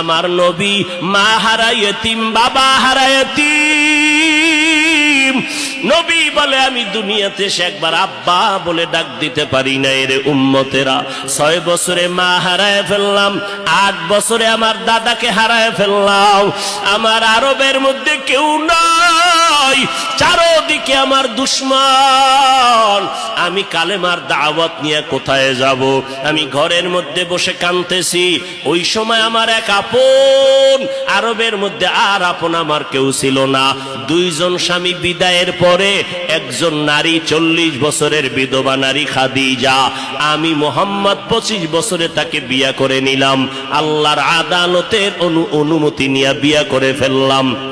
আমার নবী মা হারাইতিম বাবা হারাইতিম নবী বলে, আমি দুনিয়াতে সে একবার আব্বা বলে ডাক দিতে পারি না এর উম্মতেরা। ছয় বছরে মা হারায় ফেললাম, আট বছরে আমার দাদাকে হারায় ফেললাম। আমার আরবের মধ্যে কেউ চারোদিকে আমার দুশ্মন। আমি কালেমার দাওয়াত নিয়ে কোথায় যাব? আমি ঘরের মধ্যে বসে কানতেছি ওই সময় আমার এক আপন আরবের মধ্যে আর আপন আমার কেউ ছিল না। দুইজন স্বামী বিদায়ের পরে একজন নারী চল্লিশ বছরের বিধবা নারী খাদিজা। আমি মোহাম্মদ পঁচিশ বছরে তাকে বিয়া করে নিলাম। আল্লাহর আদালতের অনু অনুমতি নিয়ে বিয়া করে ফেললাম।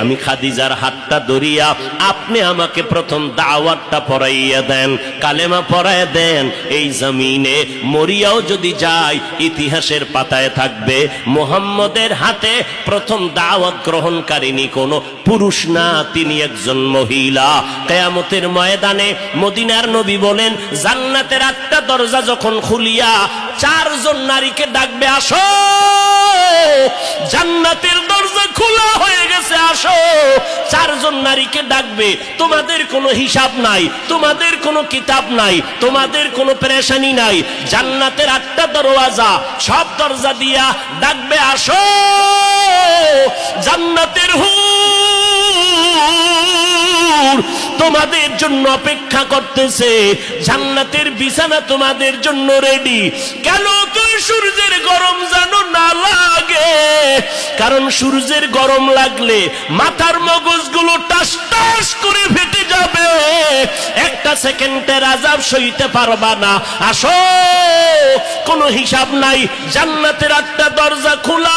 আমি খাদিজার হাতটা ধরিয়া আপনি আমাকে প্রথম দাওয়াতটা পড়াইয়া দেন, কালেমা পড়াইয়া দেন। এই জমিনে মরিয়াও যদি যায়, ইতিহাসের পাতায় থাকবে, মোহাম্মদের হাতে প্রথম দাওয়াত গ্রহণকারিনী কোনো পুরুষ না, তিনি একজন মহিলা। কেয়ামতের ময়দানে মদিনার নবী বলেন, জান্নাতের আটটা দরজা যখন খুলিয়া চারজন নারীকে ডাকবে, আসো। জান্নাতের দরজা খোলা হয়ে গেছে, আসো। চারজন নারীকে ডাকবে, তোমাদের কোনো হিসাব নাই, তোমাদের কোনো কিতাব নাই, তোমাদের কোনো পেরেশানি নাই। জান্নাতের আটটা দরওয়াজা, সব দরজা দিয়া ডাকবে, আসো। জান্নাতের হুর তোমাদের জন্য অপেক্ষা করতেছে। জান্নাতের বিছানা তোমাদের জন্য রেডি কেন তুই সূর্যের গরম জানো না লাগে? কারণ সূর্যের গরম লাগলে মাথার মগজগুলো টাস টাস করে ফেটে যাবে। একটা সেকেন্ডের আজাব সইতে পারবা না। আসো, কোনো হিসাব নাই। জান্নাতের একটা দরজা খোলা।